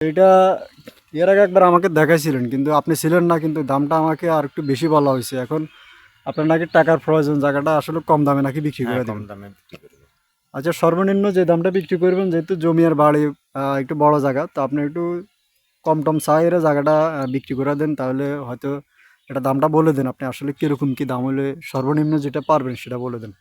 এটা এর আগে একবার আমাকে দেখাইছিলেন কিন্তু আপনি ছিলেন না কিন্তু দামটা আমাকে আর একটু বেশি বলা হয়েছে। এখন আপনার নাকি টাকার প্রয়োজন জায়গাটা আসলে কম দামে নাকি বিক্রি করে হ্যাঁ, দেবেন দামে বিক্রি আচ্ছা সর্বনিম্ন যে দামটা বিক্রি করবেন যেহেতু জমি আর বাড়ি আহ, একটু বড় জায়গা তো আপনি একটু কম টম চাইরে জায়গাটা আহ, বিক্রি করে দেন তাহলে হয়তো এটা দামটা বলে দেন। আপনি আসলে কীরকম কী দাম হলে সর্বনিম্ন যেটা পারবেন সেটা বলে দেন।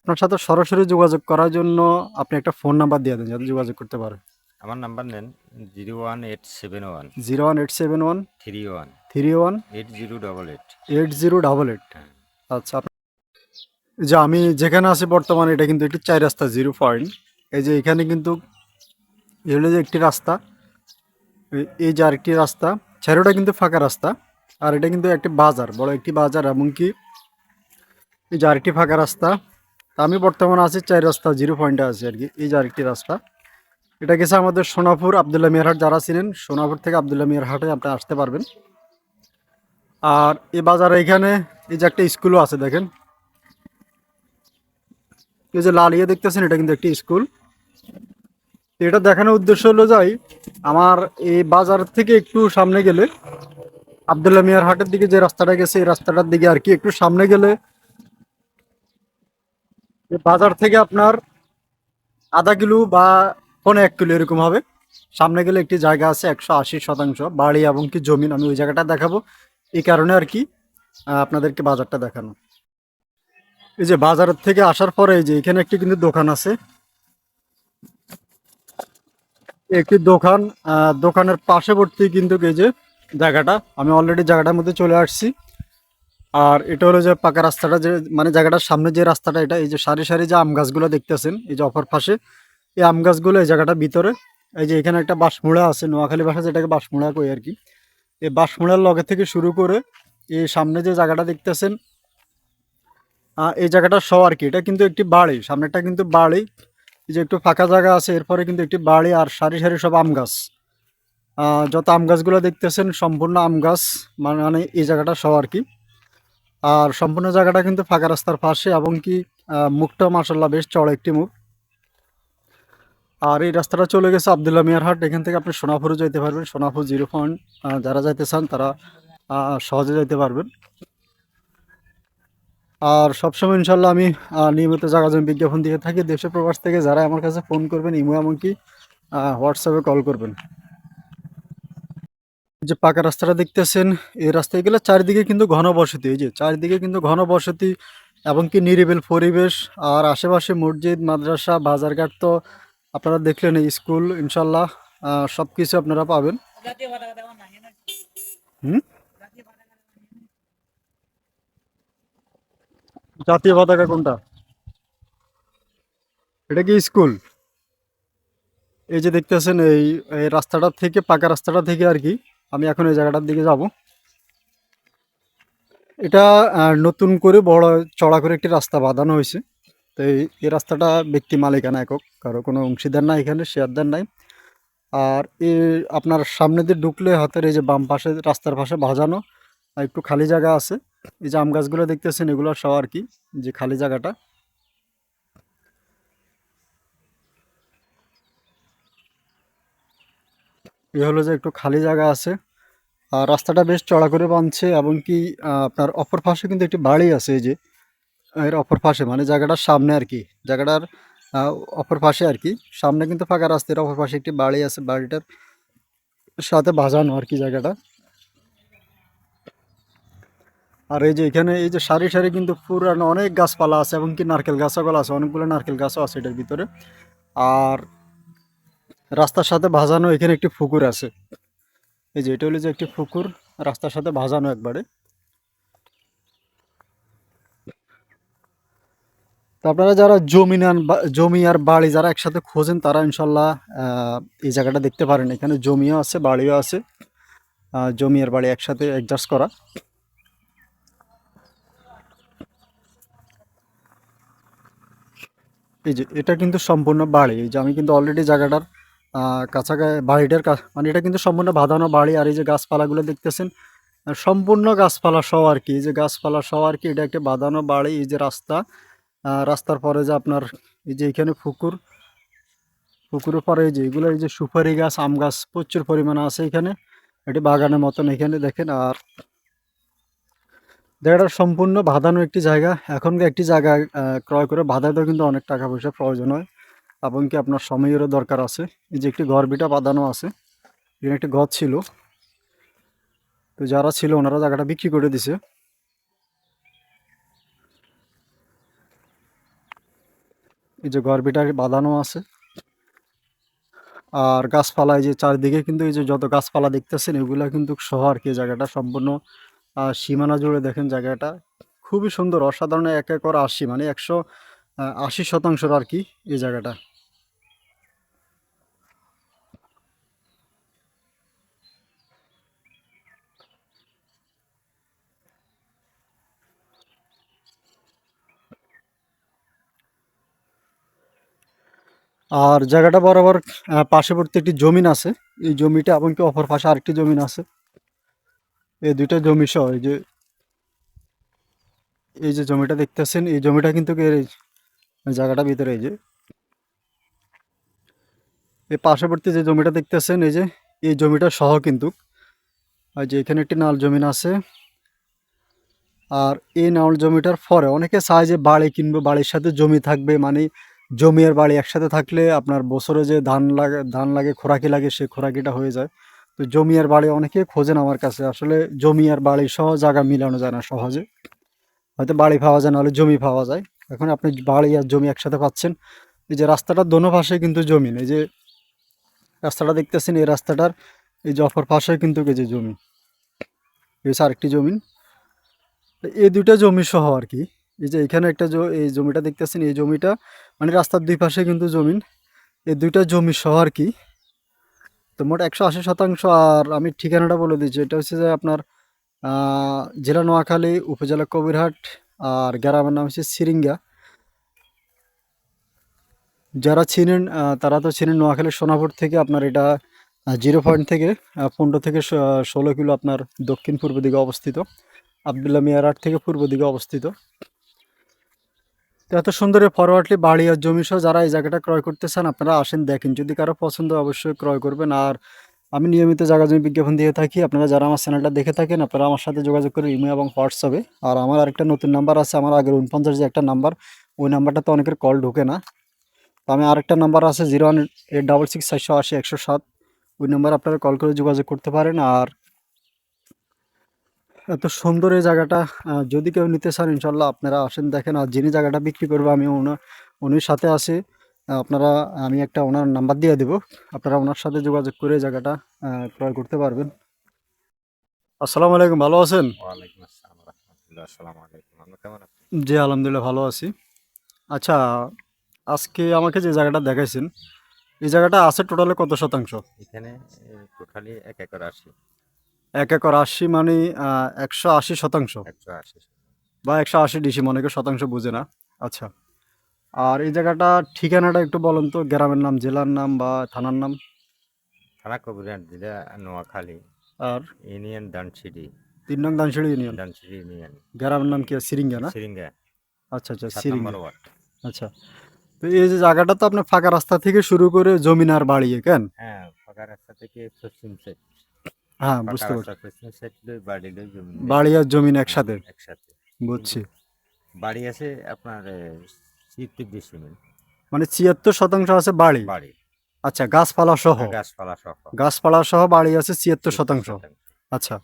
আপনার সাথে সরাসরি যোগাযোগ করার জন্য আপনি একটা ফোন নাম্বার দিয়ে দেন যাতে যোগাযোগ করতে পারে। আমার নাম্বার নেন zero one eight seven one. Zero one eight seven one. Three one. Three one. Eight zero double eight. Eight zero double eight. আচ্ছা আপ- যে আমি যেখানে আছি বর্তমানে এটা কিন্তু একটি চার রাস্তা জিরো পয়েন্ট। এই যে এখানে কিন্তু এই হলো যে একটি রাস্তা। এই- এই যে আরেকটি রাস্তা চারোটা কিন্তু ফাঁকা রাস্তা। আর এটা কিন্তু একটি বাজার বড় একটি বাজার এমনকি এই যে আরেকটি ফাঁকা রাস্তা। তা আমি বর্তমানে আছি চার রাস্তা জিরো পয়েন্টে আছি আর কি। এই যে আরেকটি রাস্তা। এটা গেছে আমাদের সোনাপুর আবদুল্লাহ মিয়ারহাট যারা ছিলেন সোনাপুর থেকে আবদুল্লাহ মিয়ারহাটে আপনি আসতে পারবেন। আর এই বাজারে এখানে এই যে একটা স্কুলও আছে দেখেন। এই যে লাল ইয়ে দেখতেছেন, এটা কিন্তু একটি স্কুল। এটা দেখানোর উদ্দেশ্য হলো যাই, আমার এই বাজার থেকে একটু সামনে গেলে আবদুল্লাহ মিয়ার হাটের দিকে যে রাস্তাটা গেছে, এই রাস্তাটার দিকে আর কি একটু সামনে গেলে বাজার থেকে আপনার আধা কিলো বা পনেরো এক কিলো এরকম হবে। সামনে গেলে একটি জায়গা আছে একশো আশি শতাংশ, বাড়ি এবং কি জমিন আমি ওই জায়গাটা দেখাবো। এই কারণে আর কি আপনাদেরকে বাজারটা দেখানো। এই যে বাজারের থেকে আসার পরে এই যে এখানে একটি কিন্তু দোকান আছে। একটি দোকান দোকানের পাশেবর্তী কিন্তু এই যে জায়গাটা, আমি অলরেডি জায়গাটার মধ্যে চলে আসছি। আর এটা হলো যে পাকা রাস্তাটা যে মানে জায়গাটার সামনে যে রাস্তাটা, এটা এই যে সারি সারি যে আম গাছগুলো দেখতেছেন, এই যে অপর পাশে এই আম গাছগুলো এই জায়গাটা ভিতরে, এই যে এখানে একটা বাঁশমুড়া আছে, নোয়াখালী ভাষা যেটাকে বাঁশমুড়া কই আর কি। এই বাঁশমুড়ার লগে থেকে শুরু করে এই সামনে যে জায়গাটা দেখতেছেন এই জায়গাটা সহ আর কি। এটা কিন্তু একটি বাড়ি সামনেটা কিন্তু বাড়ি, এই যে একটু ফাঁকা জায়গা আছে, এরপরে কিন্তু একটি বাড়ি আর সারি সারি সব আম গাছ। যত আম গাছগুলো দেখতেছেন, সম্পূর্ণ আম গাছ মানে মানে এই জায়গাটা সহ আর কি। আর সম্পূর্ণ জায়গাটা কিন্তু ফাঁকা রাস্তার পাশে, এবং কি মুখটা মাসাল্লাহ বেশ চড় একটি মুখ। আর এই রাস্তাটা চলে গেছে আবদুল্লাহ মিয়ার হাট। এখান থেকে আপনি সোনাপুরে যেতে পারবেন। সোনাপুর জিরো পয়েন্ট যারা যাইতে চান তারা সহজে যেতে পারবেন। আর সবসময় ইনশাল্লাহ আমি নিয়মিত জায়গা জমি বিজ্ঞাপন দিয়ে থাকি। দেশে প্রবাস থেকে যারা আমার কাছে ফোন করবেন, ইমো এমনকি হোয়াটসঅ্যাপে কল করবেন। যে পাকা রাস্তাটা দেখতেছেন, এই রাস্তায় গেলে চারিদিকে কিন্তু ঘনবসতি। এই যে চারিদিকে কিন্তু ঘনবসতি এবং কি নিরিবিল পরিবেশ। আর আশেপাশে মসজিদ, মাদ্রাসা, বাজারঘাট তো আপনারা দেখলেন এই স্কুল, ইনশাল্লাহ সব কিছু আপনারা পাবেন। হুম? জাতীয় পতাকা কোনটা? এটা কি স্কুল? এই যে দেখতেছেন, এই এই রাস্তাটা থেকে, পাকা রাস্তাটা থেকে আর কি, আমি এখন এই জায়গাটার দিকে যাব। এটা নতুন করে বড়, চড়া করে একটি রাস্তা বাঁধানো হয়েছে। তো এই রাস্তাটা ব্যক্তি মালিকানা একক, কারও কোনো অংশীদার নাই এখানে শেয়ারদার নাই। আর এই আপনার সামনে দিয়ে ঢুকলে হাতের এই যে বাম পাশে রাস্তার পাশে ভাজানো একটু খালি জায়গা আছে। এই যে আম গাছগুলো দেখতেছেন, এগুলো সব আর কি, যে খালি জায়গাটা। এ হলো যে একটু খালি জায়গা আছে। আর রাস্তাটা বেশ চড়া করে বাঁধছে, এবং কি আপনার অপর পাশে কিন্তু একটি বাড়ি আছে, এই যে এর অপর পাশে মানে জায়গাটার সামনে আর কি, জায়গাটার অপর পাশে আর কি। সামনে কিন্তু ফাঁকা রাস্তার অপর পাশে একটি বাড়ি আছে, বাড়িটার সাথে বাজানো আর কি জায়গাটা। আর এই যে এখানে, এই যে সারি সারি কিন্তু পুরানো অনেক গাছপালা আছে, এবং কি নারকেল গাছগুলো আছে, অনেকগুলো নারকেল গাছও আছে এটার ভিতরে। আর রাস্তার সাথে ভাজানো এখানে একটি পুকুর আছে। এই যে এটা হলো যে একটি পুকুর, রাস্তার সাথে ভাজানো একবারে। তো আপনারা যারা জমি নেন জমি আর বাড়ি যারা একসাথে খোঁজেন, তারা ইনশাল্লাহ এই জায়গাটা দেখতে পারেন। এখানে জমিও আছে, বাড়িও আছে। জমি আর বাড়ি একসাথে অ্যাডজাস্ট করা। এই যে, এটা কিন্তু সম্পূর্ণ বাড়ি। এই যে, আমি কিন্তু অলরেডি জায়গাটার কাছাকাছি বাড়িটার মানে এটা কিন্তু সম্পূর্ণ বাঁধানো বাড়ি। আর এই যে গাছপালাগুলো দেখতেছেন সম্পূর্ণ গাছপালা সহ আর কি। এই যে গাছপালা সহ আর কি, এটা একটা বাঁধানো বাড়ি। এই যে রাস্তা রাস্তার পরে যে আপনার এই যে এখানে পুকুর, পুকুরের পরে এই যে এগুলো এই যে সুপারি গাছ, আম গাছ প্রচুর পরিমাণে আছে এখানে। এটি বাগানের মতন এখানে দেখেন, আর জায়গাটা সম্পূর্ণ বাঁধানো একটি জায়গা। এখনকার একটি জায়গা ক্রয় করে বাঁধাতেও কিন্তু অনেক টাকা পয়সা প্রয়োজন হয়, এবং কি আপনার সময়েরও দরকার আছে। এই যে একটি ঘর বিটা বাঁধানো আছে, এখানে একটি ঘর ছিল। তো যারা ছিল ওনারা জায়গাটা বিক্রি করে দিছে। এই যে ঘর বিটা বাঁধানো আছে। আর গাছপালায় যে চারিদিকে কিন্তু এই যে যত গাছপালা দেখতেছেন, এগুলা কিন্তু শহর কি জায়গাটা সম্পূর্ণ সীমানা জুড়ে দেখেন জায়গাটা। খুবই সুন্দর, অসাধারণ এক একর আশি মানে একশো আশি শতাংশর আর কি এই জায়গাটা। আর জায়গাটা বরাবর পার্শ্ববর্তী একটি জমিন আছে। এই জমিটা এবং কি অপর পাশে আরেকটি জমিন আছে। এই দুইটা জমি সহ, এই যে এই যে জমিটা দেখতেছেন, এই জমিটা কিন্তু জায়গাটা ভিতরে, এই যে, এই পার্শ্ববর্তী যে জমিটা দেখতেছেন, এই যে, এই জমিটা সহ কিন্তু। আর যে এখানে একটি নাল জমিন আছে। আর এই নাল জমিটার পরে অনেকে চায় যে বাড়ি কিনবে, বাড়ির সাথে জমি থাকবে মানে জমি আর বাড়ি একসাথে থাকলে আপনার বছরে যে ধান লাগে ধান লাগে, খোরাকি লাগে, সেই খোরাকিটা হয়ে যায়। তো জমি আর বাড়ি অনেকে খোঁজেন আমার কাছে। আসলে জমি আর বাড়ি সহ জায়গা মিলানো যায় না সহজে। হয়তো বাড়ি পাওয়া যায়, নাহলে জমি পাওয়া যায়। এখন আপনি বাড়ি আর জমি একসাথে পাচ্ছেন। এই যে রাস্তাটার দোনো পাশে কিন্তু জমি এই যে রাস্তাটা দেখতেছেন, এই রাস্তাটার এই যে পাশে কিন্তু এই যে জমি। এই হচ্ছে আরেকটি জমিন তো এই দুইটা জমি সহ আর কি। এই যে এখানে একটা এই জমিটা দেখতেছেন, এই জমিটা মানে রাস্তার দুই পাশে কিন্তু জমিন। এই দুইটা জমি সহ আর কি। তো মোট একশো আশি শতাংশ আর আমি ঠিকানাটা বলে দিচ্ছি। এটা হচ্ছে যে আপনার জেলা নোয়াখালী উপজেলা কবিরহাট আর গ্রামের নাম হচ্ছে সিরিঙ্গা। যারা চিনেন তারা তো চিনেন নোয়াখালী সোনাপুর থেকে আপনার এটা জিরো পয়েন্ট থেকে পনেরো থেকে ষোলো কিলো আপনার দক্ষিণ পূর্ব দিকে অবস্থিত। আবদুল্লাহ মিয়ারহাট থেকে পূর্ব দিকে অবস্থিত। তো এত সুন্দর ফরওয়ার্ডলি বাড়ি আর জমি সহ যারা এই জায়গাটা ক্রয় করতে চান আপনারা আসেন, দেখেন। যদি কারও পছন্দ, অবশ্যই ক্রয় করবেন। আর আমি নিয়মিত জায়গা জমি বিজ্ঞাপন দিয়ে থাকি। আপনারা যারা আমার চ্যানেলটা দেখে থাকেন, আপনারা আমার সাথে যোগাযোগ করে ইমেল এবং হোয়াটসঅ্যাপে। আর আমার আরেকটা নতুন নাম্বার আছে, আমার আগের উনপঞ্চাশ যে একটা নাম্বার ওই নাম্বারটা তো অনেকের কল ঢোকে না। তো আমি আরেকটা নাম্বার আছে zero one eight double six চারশো আশি একশো সাত ওই নাম্বার আপনারা কল করে যোগাযোগ করতে পারেন। আর এত সুন্দর এই জায়গাটা যদি কেউ নিতে চান ইনশাল্লাহ আপনারা আসেন দেখেন আর যিনি জায়গাটা বিক্রি করবে আমি ওনা উনির সাথে আহ, আপনারা আমি একটা ওনার নাম্বার দিয়ে দেবো। আপনারা ওনার সাথে যোগাযোগ করে এই জায়গাটা ক্রয় করতে পারবেন। আসসালামু আলাইকুম ভালো আছেন? জি আলহামদুলিল্লাহ ভালো আছি। আচ্ছা আজকে আমাকে যে জায়গাটা দেখাইছেন এই জায়গাটা আছে টোটালে কত শতাংশ? এখানে টোটালি এক একর আশি। এক একর আশি মানে একশো আশি শতাংশ। বা একশো আশি ডিসি মনে করে শতাংশ বুঝে না। আচ্ছা। আর এই জায়গাটা ঠিকানাটা একটু বলুন তো গ্রামের নাম জেলার নাম বা থানার নাম। থানা কবিরহাট জেলা নোয়াখালী। আর? ইউনিয়ন দানসিডি তিন নং দানসিড়ি ইউনিয়ন। দানসিডি ইউনিয়ন। গ্রামের নাম কি সিরিঙ্গা না? সিরিঙ্গা। আচ্ছা আচ্ছা সিরিঙ্গা। আচ্ছা। তো এই যে জায়গাটা তো আপনার ফাঁকা রাস্তা থেকে শুরু করে জমিন আর বাড়িয়ে কেন? হ্যাঁ ফাঁকা রাস্তা থেকে পশ্চিম সাইড হ্যাঁ বুঝতে পারছি। বাড়ি আর জমিন একসাথে। একসাথে। বুঝছি। বাড়ি আছে আপনার ডিসি মানে ছিয়াত্তর শতাংশ আছে বাড়ি? বাড়ি। আচ্ছা গাছপালা সহ? গাছপালা সহ। গাছপালা সহ বাড়ি আছে ছিয়াত্তর শতাংশ। আচ্ছা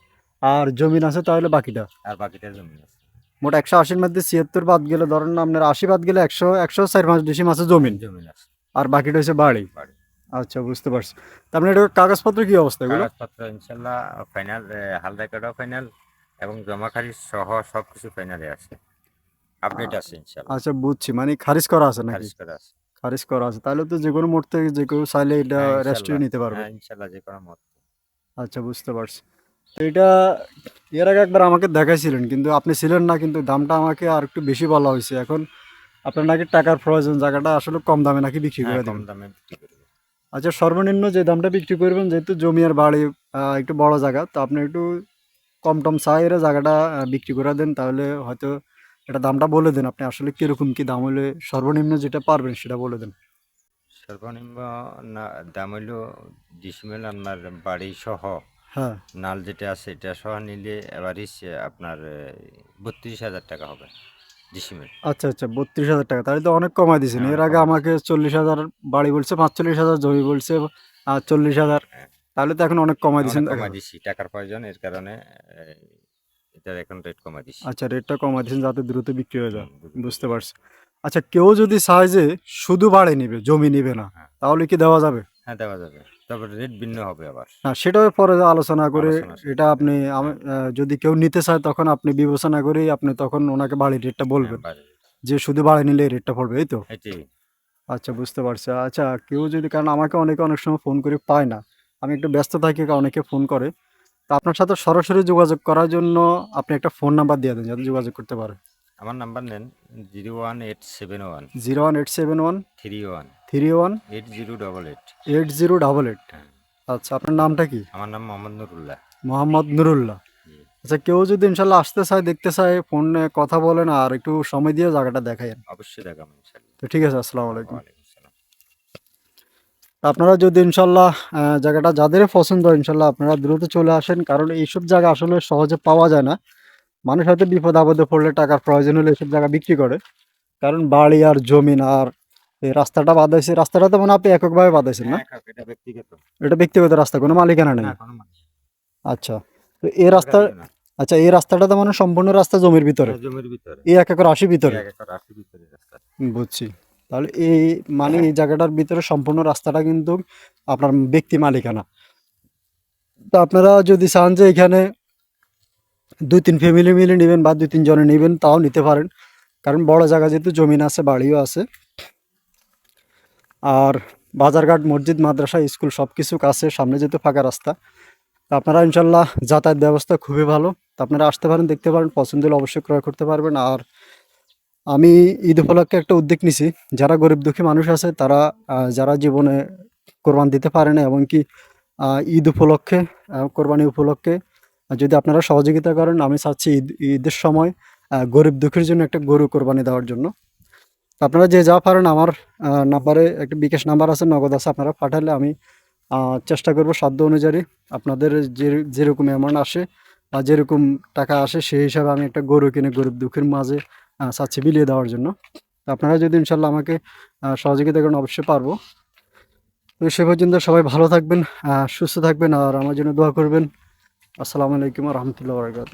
আর জমিন আছে তাহলে বাকিটা? আর বাকিটা জমি আছে। মোট একশো আশির মধ্যে ছিয়াত্তর বাদ গেলে ধরেন আপনার আশি বাদ গেলে একশো একশো চার পাঁচ ডিসি মাসে জমিন। জমি আছে। আর বাকিটা হচ্ছে বাড়ি। বাড়ি। আচ্ছা বুঝতে পারছি। তার মানে এটা কাগজপত্র কি অবস্থা এগুলো? কাগজপত্র ইনশাল্লাহ ফাইনাল হাল রেকর্ডও ফাইনাল এবং জমাখারি সহ সব কিছু ফাইনালে আছে। আপডেট আছে ইনশাল্লাহ। আচ্ছা বুঝছি। মানে খারিজ করা আছে নাকি? খারিজ করা আছে। খারিজ করা আছে। তাহলে তো যে কোনো মোড় থেকে যে কেউ চাইলে এটা হ্যাঁ, রেস্টুরে নিতে পারবে। হ্যাঁ ইনশাল্লাহ যে কোনো মত আচ্ছা বুঝতে পারছি। তো এটা এর আগে একবার আমাকে দেখাইছিলেন কিন্তু আপনি ছিলেন না কিন্তু দামটা আমাকে আর একটু বেশি বলা হয়েছে। এখন আপনার নাকি টাকার প্রয়োজন জায়গাটা আসলে কম দামে নাকি বিক্রি হ্যাঁ, করে কম দেবেন। দামে বিক্রি করব। আচ্ছা সর্বনিম্ন যে দামটা বিক্রি করবেন যেহেতু জমি আর বাড়ি একটু বড় জায়গা তো আপনি একটু কম টম চাইরে জায়গাটা বিক্রি করে দেন তাহলে হয়তো এটা দামটা বলে দেন আপনি আসলে কীরকম কী দাম হলে সর্বনিম্ন যেটা পারবেন সেটা বলে দেন। সর্বনিম্ন না- দাম হইল ডিসমেল আপনার বাড়ি সহ হ্যাঁ। নাল যেটা আছে এটা সহ নিলে এভারেজ আপনার বত্রিশ হাজার টাকা হবে। ডিসমেল আচ্ছা আচ্ছা বত্রিশ হাজার টাকা। তাহলে তো অনেক কমাই দিয়েছেন। হ্যাঁ, এর আগে আমাকে চল্লিশ হাজার বাড়ি বলছে পাঁচচল্লিশ হাজার জমি বলছে আর চল্লিশ হাজার। হ্যাঁ। তাহলে তো এখন অনেক কমাই দিয়েছেন। কমাই দিছি টাকার প্রয়োজন এর কারণে এটার এখন রেট কমাই দিছি আচ্ছা রেটটা কমাই দিয়েছেন যাতে দ্রুত বিক্রি হয়ে যায়। বুঝতে বুঝতে পারছি। আচ্ছা কেউ যদি চায় যে শুধু বাড়ি নিবে জমি নিবে না হ্যাঁ। তাহলে কি দেওয়া যাবে? হ্যাঁ দেওয়া যাবে। তবে রেট ভিন্ন হবে আবার। না সেটাও পরে আলোচনা করে এটা আপনি যদি কেউ নিতে চায় তখন আপনি বিবেচনা করেই আপনি তখন ওনাকে বাড়ির রেটটা বলবেন। হ্যাঁ, যে শুধু বাড়ি নিলে রেটটা পড়বে এই তো? আচ্ছা বুঝতে পারছি। আচ্ছা কেউ যদি কারণ আমাকে অনেকে অনেক সময় ফোন করে পায় না। আমি একটু ব্যস্ত থাকি অনেকে ফোন করে। তা আপনার সাথে সরাসরি যোগাযোগ করার জন্য আপনি একটা ফোন নাম্বার দিয়ে দেন যাতে যোগাযোগ করতে পারে। আমার নাম্বার নেন zero one eight seven one zero one eight seven one three one three one eight zero double eight. Eight zero double eight. হ্যাঁ। আচ্ছা আপনার নামটা কি? আমার নাম মোহাম্মদ নুরুল্লাহ। মোহাম্মদ নুরুল্লাহ। আচ্ছা কেউ যদি ইনশাল্লাহ আসতে চায় দেখতে চায় ফোনে কথা বলেন আর একটু সময় দিয়ে জায়গাটা দেখায়েন অবশ্যই দেখাবো ইনশাল্লাহ। তো ঠিক আছে আসসালামু আলাইকুম। আপনারা যদি ইনশাল্লাহ জায়গাটা যাদের পছন্দ হয় ইনশাল্লাহ আপনারা দ্রুত চলে আসেন কারণ এইসব জায়গা আসলে সহজে পাওয়া যায় না। মানুষ হয়তো বিপদ আপদে পড়লে টাকার প্রয়োজন হলে এইসব জায়গা বিক্রি করে। কারণ বাড়ি আর জমিন আর এই রাস্তাটা বাঁধাইছে রাস্তাটা তো মানে আপনি এককভাবে বাঁধাইছেন না? হ্যাঁ, এটা ব্যক্তিগত। রাস্তা কোনো মালিকানা নেই। আচ্ছা তো এই রাস্তা আচ্ছা এই রাস্তাটা তো মানে সম্পূর্ণ রাস্তা জমির ভিতরে? হ্যাঁ, জমির ভিতরে। এই এক একর আশি ভিতরে? এক একর ভিতরে বুঝছি। তাহলে এই মানে এই জায়গাটার ভিতরে সম্পূর্ণ রাস্তাটা কিন্তু আপনার ব্যক্তি মালিকানা। তো আপনারা যদি চান যে এখানে দুই তিন ফ্যামিলি মিলে নেবেন বা দুই তিন জনে নেবেন তাও নিতে পারেন। কারণ বড় জায়গা যেহেতু জমিন আছে বাড়িও আছে। আর বাজারঘাট, মসজিদ, মাদ্রাসা, স্কুল সব কিছু কাছে সামনে যেহেতু ফাঁকা রাস্তা। আপনারা ইনশাল্লাহ যাতায়াত ব্যবস্থা খুবই ভালো। তো আপনারা আসতে পারেন, দেখতে পারেন, পছন্দ হলে অবশ্যই ক্রয় করতে পারবেন। আর আমি ঈদ উপলক্ষে একটা উদ্যোগ নিছি। যারা গরিব দুঃখী মানুষ আছে, তারা যারা জীবনে কোরবান দিতে পারে না এবং কি ঈদ উপলক্ষে কোরবানি উপলক্ষে, যদি আপনারা সহযোগিতা করেন, আমি চাচ্ছি ঈদ, ঈদের সময় গরিব দুঃখীর জন্য একটা গরু কোরবানি দেওয়ার জন্য। আপনারা যে যা পারেন আমার নাম্বারে একটা বিকাশ নাম্বার আছে, নগদ আছে, আপনারা পাঠালে আমি চেষ্টা করব সাধ্য অনুযায়ী আপনাদের যে, যেরকম অ্যামাউন্ট আসে বা যেরকম টাকা আসে সেই হিসাবে আমি একটা গরু কিনে গরিব দুঃখের মাঝে চাচ্ছি বিলিয়ে দেওয়ার জন্য। আপনারা যদি ইনশাল্লাহ আমাকে সহযোগিতা করেন, অবশ্যই পারব। তো সে পর্যন্ত সবাই ভালো থাকবেন সুস্থ থাকবেন আর আমার জন্য দোয়া করবেন। আসসালামু আলাইকুম রহমতুল্লাহ বরকাত